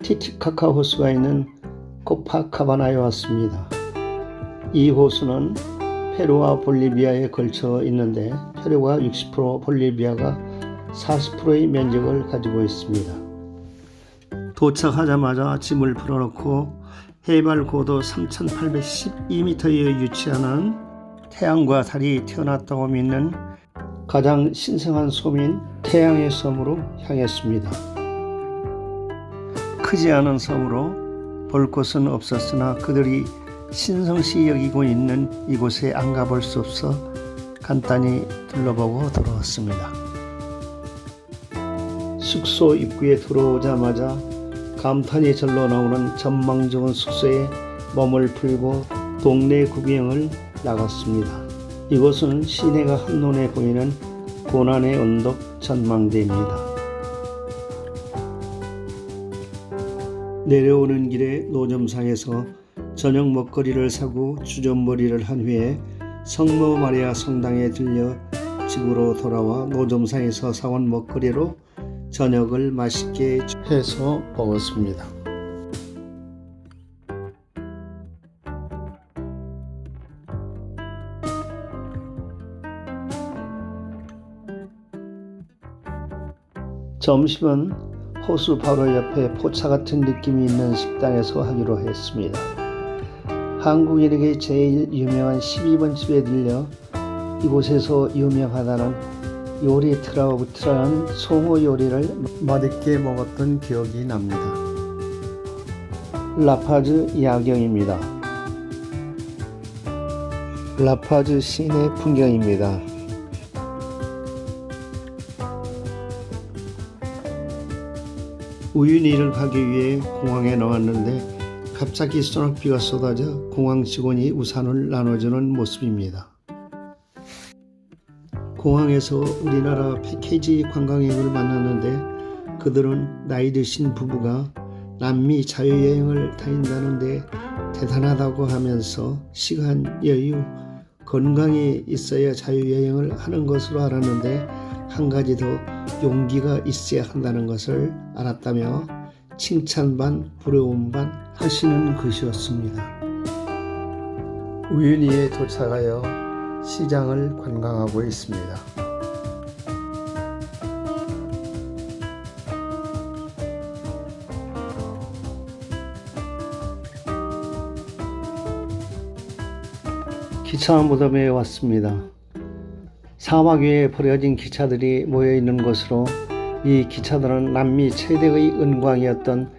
티티카카 호수가 있는 코파카바나에 왔습니다. 이 호수는 페루와 볼리비아에 걸쳐 있는데 페루가 60% 볼리비아가 40%의 면적을 가지고 있습니다. 도착하자마자 짐을 풀어놓고 해발 고도 3,812m에 위치하는 태양과 달이 태어났다고 믿는 가장 신성한 섬인 태양의 섬으로 향했습니다. 크지 않은 섬으로 볼 곳은 없었으나 그들이 신성시 여기고 있는 이곳에 안 가볼 수 없어 간단히 둘러보고 돌아왔습니다. 숙소 입구에 들어오자마자 감탄이 절로 나오는 전망 좋은 숙소에 몸을 풀고 동네 구경을 나갔습니다. 이곳은 시내가 한눈에 보이는 고난의 언덕 전망대입니다. 내려오는 길에 노점상에서 저녁 먹거리를 사고 주전머리를 한 후에 성모 마리아 성당에 들려 집으로 돌아와 노점상에서 사온 먹거리로 저녁을 맛있게 해서 먹었습니다. 점심은 호수 바로 옆에 포차 같은 느낌이 있는 식당에서 하기로 했습니다. 한국인에게 제일 유명한 12번 집에 들려 이곳에서 유명하다는 요리 트라우트라는 송어 요리를 맛있게 먹었던 기억이 납니다. 라파즈 야경입니다. 라파즈 시내 풍경입니다. 일을 가기 위해 공항에 나왔는데 갑자기 소낙비가 쏟아져 공항 직원이 우산을 나눠주는 모습입니다. 공항에서 우리나라 패키지 관광객을 만났는데 그들은 나이 드신 부부가 남미 자유여행을 다닌다는데 대단하다고 하면서 시간, 여유, 건강이 있어야 자유여행을 하는 것으로 알았는데 한 가지 더 용기가 있어야 한다는 것을 알았다며 칭찬 반 부러움 반 하시는 것이었습니다. 우연히에 도착하여 시장을 관광하고 있습니다. 기차 무덤에 왔습니다. 사막 위에 버려진 기차들이 모여 있는 곳으로 이 기차들은 남미 최대의 은광이었던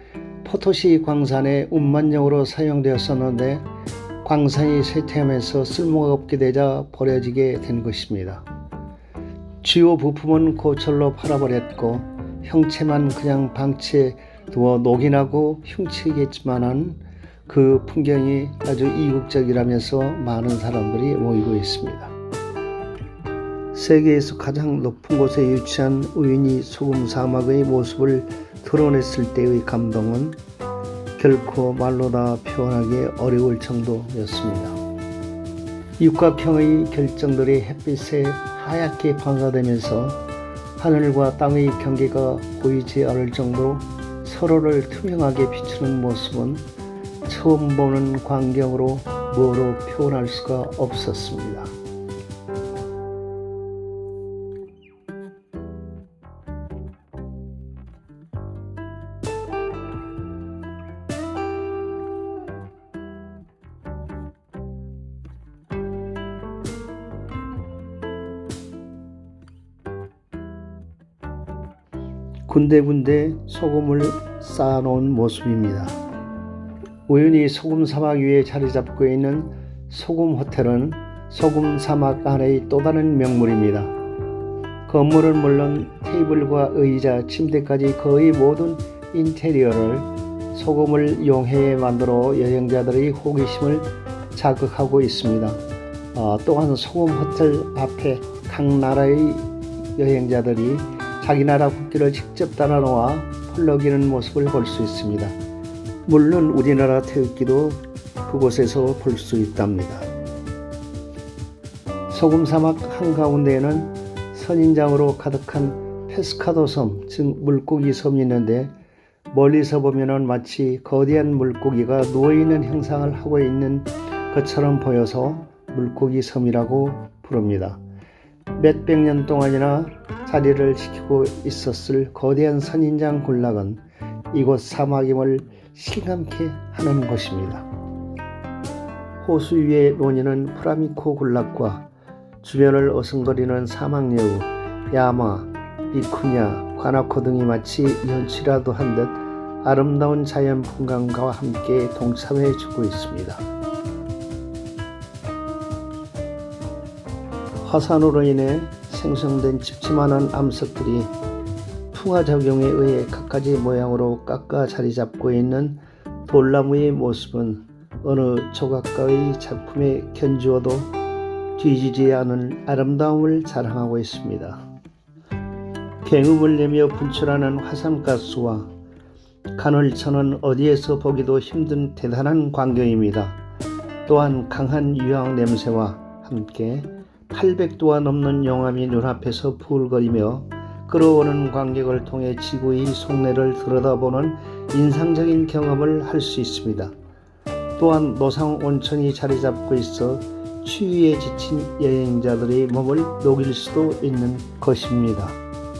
포토시 광산의 운반용으로 사용되었었는데 광산이 쇠퇴하면서 쓸모가 없게 되자 버려지게 된 것입니다. 주요 부품은 고철로 팔아버렸고 형체만 그냥 방치해 두어 녹인하고 흉측했지만은 그 풍경이 아주 이국적이라면서 많은 사람들이 모이고 있습니다. 세계에서 가장 높은 곳에 위치한 우유니 소금 사막의 모습을 드러냈을 때의 감동은 결코 말로 다 표현하기 어려울 정도였습니다. 육각형의 결정들이 햇빛에 하얗게 반사되면서 하늘과 땅의 경계가 보이지 않을 정도로 서로를 투명하게 비추는 모습은 처음 보는 광경으로 뭐로 표현할 수가 없었습니다. 군데군데 소금을 쌓아놓은 모습입니다. 우연히 소금 사막 위에 자리 잡고 있는 소금 호텔은 소금 사막 안의 또 다른 명물입니다. 건물은 물론 테이블과 의자, 침대까지 거의 모든 인테리어를 소금을 이용해 만들어 여행자들의 호기심을 자극하고 있습니다. 어, 또한 소금 호텔 앞에 각 나라의 여행자들이 자기 나라 국기를 직접 따라 놓아 펄럭이는 모습을 볼 수 있습니다. 물론 우리나라 태극기도 그곳에서 볼 수 있답니다. 소금 사막 한가운데에는 선인장으로 가득한 페스카도 섬, 즉 물고기 섬이 있는데 멀리서 보면은 마치 거대한 물고기가 누워있는 형상을 하고 있는 것처럼 보여서 물고기 섬이라고 부릅니다. 몇백 년 동안이나 자리를 지키고 있었을 거대한 선인장 군락은 이곳 사막임을 실감케 하는 곳입니다. 호수 위에 논이는 프라미코 군락과 주변을 어성거리는 사막여우, 야마, 비쿠냐, 과나코 등이 마치 연치라도 한 듯 아름다운 자연 풍광과 함께 동참해 주고 있습니다. 화산으로 인해 생성된 찝찝한 암석들이 풍화작용에 의해 갖가지 모양으로 깎아 자리 잡고 있는 돌나무의 모습은 어느 조각가의 작품에 견주어도 뒤지지 않은 아름다움을 자랑하고 있습니다. 갱음을 내며 분출하는 화산가스와 간헐천은 어디에서 보기도 힘든 대단한 광경입니다. 또한 강한 유황 냄새와 함께 800도가 넘는 용암이 눈앞에서 부을거리며 끌어오는 광경을 통해 지구의 속내를 들여다보는 인상적인 경험을 할 수 있습니다. 또한 노상 온천이 자리 잡고 있어 추위에 지친 여행자들의 몸을 녹일 수도 있는 것입니다.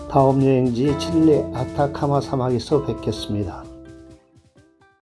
다음 여행지 칠레 아타카마 사막에서 뵙겠습니다.